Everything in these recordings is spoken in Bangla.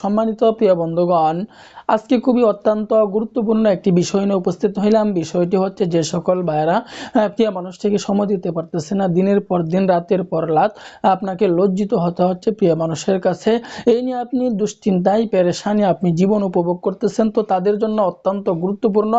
সম্মানিত প্রিয় বন্ধুগণ আজকে খুবই অত্যন্ত গুরুত্বপূর্ণ একটি বিষয় নিয়ে উপস্থিত হইলাম। বিষয়টি হচ্ছে যে সকল ভাইয়েরা আহ, প্রিয় মানুষটিকে সময় দিতে পারতেছে না দিনের পর দিন রাতের পর রাত। আপনাকে লজ্জিত হতে হচ্ছে প্রিয় মানুষের কাছে। এই নিয়ে আপনি দুশ্চিন্তায় পেরেশানি আপনি জীবন উপভোগ করতেছেন তো তাদের জন্য অত্যন্ত গুরুত্বপূর্ণ।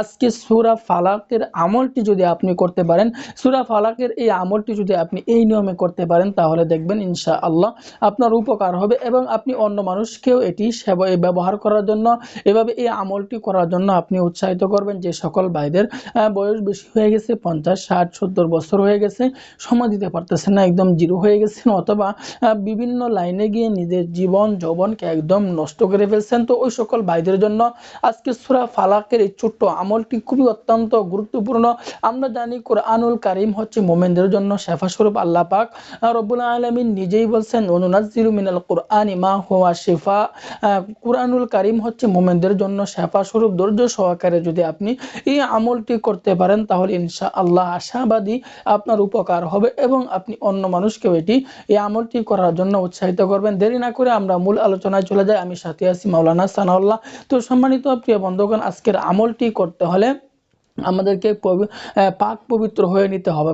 আজকে সুরা ফালাকের আমলটি যদি আপনি করতে পারেন সুরা ফালাকের এই আমলটি যদি আপনি এই নিয়মে করতে পারেন তাহলে দেখবেন ইনশা আল্লাহ আপনার উপকার হবে এবং আপনি অন্য মানুষকেও এটি সেবা ব্যবহার করার জন্য, এভাবে এই আমলটি করার জন্য আপনি উৎসাহিত করবেন যে সকল ভাইদের বয়স বেশি হয়ে গেছে, পঞ্চাশ, ষাট, সত্তর বছর হয়ে গেছে, সময় দিতে পারতেছেন না, একদম জিরো হয়ে গেছেন অথবা বিভিন্ন লাইনে গিয়ে নিজের জীবন, যৌবনকে একদম নষ্ট করে ফেলছেন। তো ওই সকল ভাইদের জন্য আজকে সুরা ফালাকের এই ছোট্ট আমলটি খুবই অত্যন্ত গুরুত্বপূর্ণ। আমরা জানি কোরআনুল কারিম হচ্ছে মোমেনদের জন্য শেফা স্বরূপ আল্লাহ পাক রব্বুল আলমিন নিজেই বলছেন অনুনাজিরু মিনাল কোরআন মা হুয়া শিফা আহ, কোরআনুল কারিম হচ্ছে মোমেনদের জন্য শেফা স্বরূপ ধৈর্য সহকারে যদি আপনি এই আমলটি করতে পারেন তাহলে ইনশা আল্লাহ আশাবাদী আপনার উপকার হবে এবং আপনি অন্য মানুষকেও এটি এই আমলটি করার জন্য উৎসাহিত করবেন। দেরি না করে আমরা মূল আলোচনায় চলে যাই। আমি সাথে আছি মাওলানা সানাউল্লাহ। তো সম্মানিত প্রিয় বন্ধুগণ আজকের আমলটি করতে হলে আমাদেরকে পাক পবিত্র হয়ে নিতে হবে।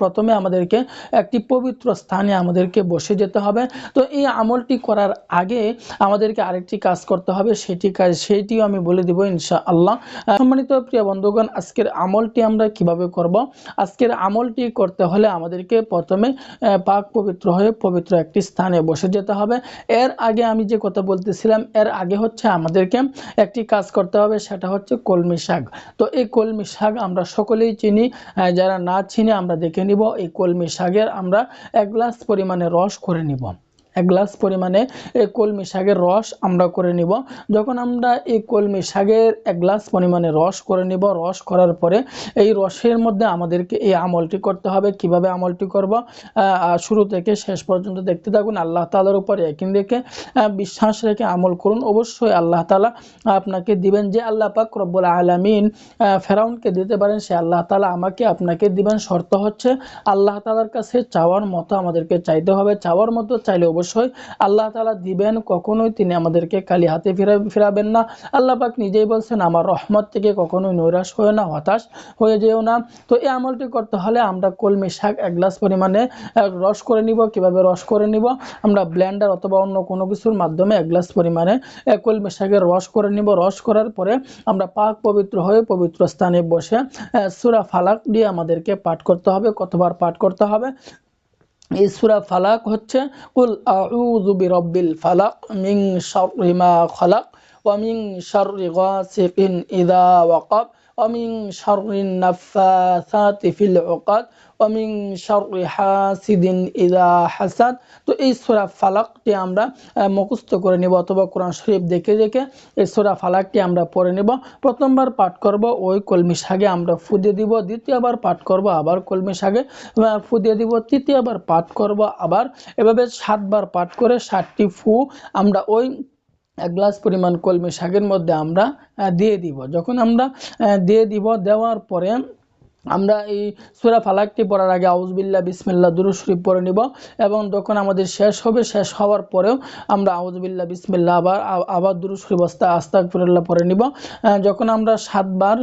প্রথমে আমাদেরকে একটি পবিত্র স্থানে আমাদেরকে বসে যেতে হবে। তো এই আমলটি করার আগে আমাদেরকে আরেকটি কাজ করতে হবে। সেটি কাজ সেইটিও আমি বলে দিব ইনশা আল্লাহ সম্মানিত প্রিয় বন্ধুগণ, আজকের আমলটি আমরা কীভাবে করব? আজকের আমলটি করতে হলে আমাদেরকে প্রথমে পাক পবিত্র হয়ে পবিত্র একটি স্থানে বসে যেতে হবে। এর আগে আমি যে কথা বলতেছিলাম, এর আগে হচ্ছে আমাদেরকে একটি কাজ করতে হবে, সেটা হচ্ছে কলমি শাক। তো এই কলমি শাক আমরা সকলেই চিনি যারা না চিনি আমরা দেখে নিব। এই কলমি শাকের আমরা এক গ্লাস পরিমাণে রস করে নিব। এক গ্লাস পরিমাণে এই কলমি শাকের রস আমরা করে নিব। যখন আমরা এই কলমি শাকের এক গ্লাস পরিমাণে রস করে নিব রস করার পরে এই রসের মধ্যে আমাদেরকে এই আমলটি করতে হবে। কীভাবে আমলটি করব? শুরু থেকে শেষ পর্যন্ত দেখতে থাকুন। আল্লাহ তালার উপরে একই আহ, বিশ্বাস রেখে আমল করুন। অবশ্যই আল্লাহ তালা আপনাকে দিবেন যে আল্লাহ পাক রব্বুল আলমিন ফেরাউনকে দিতে পারেন সে আল্লাহ তালা আমাকে আপনাকে দিবেন। শর্ত হচ্ছে আল্লাহ তালার কাছে চাওয়ার মতো আমাদেরকে চাইতে হবে। চাওয়ার মতো চাইলে অবশ্যই আল্লাহ তালা দিবেন, কখনোই তিনি আমাদেরকে খালি হাতে ফিরা, ফিরাবেন না। আল্লাহ পাক নিজেই বলছেন, আমার রহমত থেকে কখনোই নৈরাশ হয়ে না, হতাশ হয়ে যেও না। তো এই আমলটি করতে হলে আমরা কলমি শাক এক গ্লাস পরিমাণে রস করে নিব। কীভাবে রস করে নিব? আমরা ব্লেন্ডার অথবা অন্য কোনো কিছুর মাধ্যমে এক গ্লাস পরিমাণে কলমি শাকের রস করে নিব। রস করার পরে আমরা পাক পবিত্র হয়ে পবিত্র স্থানে বসে সুরা ফালাক দিয়ে আমাদেরকে পাঠ করতে হবে। কতবার পাঠ করতে হবে? এই সূরা ফালাক হচ্ছে, কুল আউযু বিরাব্বিল ফালাক মিন শাররি মা খালাক ওয়া মিন শাররি গাসিকিন ইযা ওয়াকাব। শাররিন নাফাসাতি ফিল উকাদ ওয়া মিন শাররি হাসিদিন ইযা হাসাদ তো এই সূরা ফালাকটি আমরা আহ, মুখস্থ করে নিব অথবা কোরআন শরীফ দেখে দেখে এই সূরা ফালাকটি আমরা পড়ে নেব। প্রথমবার পাঠ করব ওই কলমি শাকে আমরা ফু দিয়ে দিব দ্বিতীয়বার পাঠ করব আবার কলমি শাকে আহ, ফু দিয়ে দিব তৃতীয়বার পাঠ করব আবার এভাবে সাতবার পাঠ করে ষাটটি ফু আমরা ওই এক গ্লাস পরিমাণ কলমি শাকের মধ্যে আমরা দিয়ে দিব। যখন আমরা দিয়ে দিব, দেওয়ার পরে আমরা এই সুরা ফালাকটি পড়ার আগে আউজবিল্লা বিসমিল্লা দুরুদ শরীফ পড়ে নিব এবং যখন আমাদের শেষ হবে, শেষ হওয়ার পরেও আমরা আউজবিল্লা বিসমিল্লা আবার আবার দুরুদ শরীফ আস্তা, আস্তাগফিরুল্লাহ পড়ে নিব। যখন আমরা সাতবার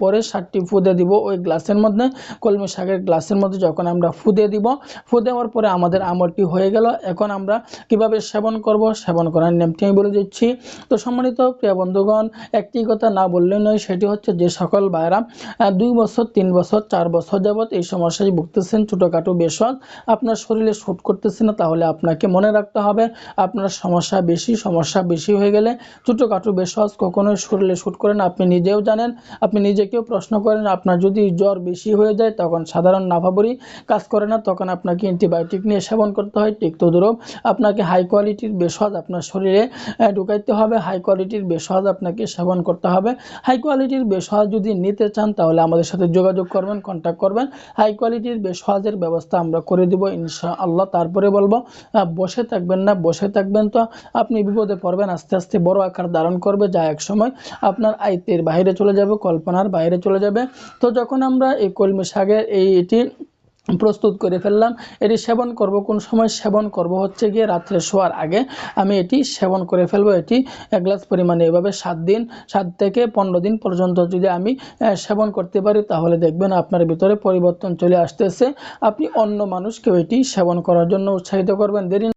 পরে সাতটি ফুদে দিব ওই গ্লাসের মধ্যে, কলমি শাকের গ্লাসের মধ্যে যখন আমরা ফুদে দিব, ফু দেওয়ার পরে আমাদের আমলটি হয়ে গেল। এখন আমরা কীভাবে সেবন করব, সেবন করার নিয়মটি আমি বলে দিচ্ছি। তো সম্মানিত প্রিয় বন্ধুগণ, একটি কথা না বললে নয়, সেটি হচ্ছে যে সকল ভাইরা দুই বছর, তিন বছর চার বছর যাবত এই সমস্যায় ভুগতেছেন, ছোটোখাটো বেশক আপনার শরীরে শ্যুট করতেছে না, তাহলে আপনাকে মনে রাখতে হবে, আপনার সমস্যা বেশি সমস্যা বেশি হয়ে গেলে ছোটোখাটো বেশস কখনোই শরীরে শ্যুট করে না। আপনি নিজেও জানেন, আপনি নিজেকেও প্রশ্ন করেন, আপনার যদি জ্বর বেশি হয়ে যায়, তখন সাধারণ নাভাবরি কাজ করে না, তখন আপনাকে অ্যান্টিবায়োটিক নিয়ে সেবন করতে হয় টিক্তদ্রব আপনাকে হাই কোয়ালিটির বেশজ আপনার শরীরে ঢুকাইতে হবে হাই কোয়ালিটির বেশজ আপনাকে সেবন করতে হবে। হাই কোয়ালিটির বেশজ যদি নিতে চান, তাহলে আমাদের সাথে যোগাযোগ করবেন কন্ট্যাক্ট করবেন। হাই কোয়ালিটির বেশ সহজের ব্যবস্থা আমরা করে দিব ইনশা আল্লাহ তারপরে বলব বসে থাকবেন না, বসে থাকবেন তো আপনি বিপদে পড়বেন, আস্তে আস্তে বড় আকার ধারণ করবে, যা এক সময় আপনার আয়ত্তের বাইরে চলে যাবে, কল্পনার বাইরে চলে যাবে। তো যখন আমরা এই কলমি শাকের এই এটি প্রস্তুত করে ফেললাম। এটি সেবন করব। কোন সময় সেবন করব হচ্ছে গিয়ে রাত্রে শোয়ার আগে। আমি এটি সেবন করে ফেলব। এটি এক গ্লাস পরিমাণে এভাবে সাত দিন, সাত থেকে পনেরো দিন পর্যন্ত যদি আমি সেবন করতে পারি, তাহলে দেখবেন আপনার ভিতরে পরিবর্তন চলে আসতেছে। আপনি অন্য মানুষকেও এটি সেবন করার জন্য উৎসাহিত করবেন। দেরি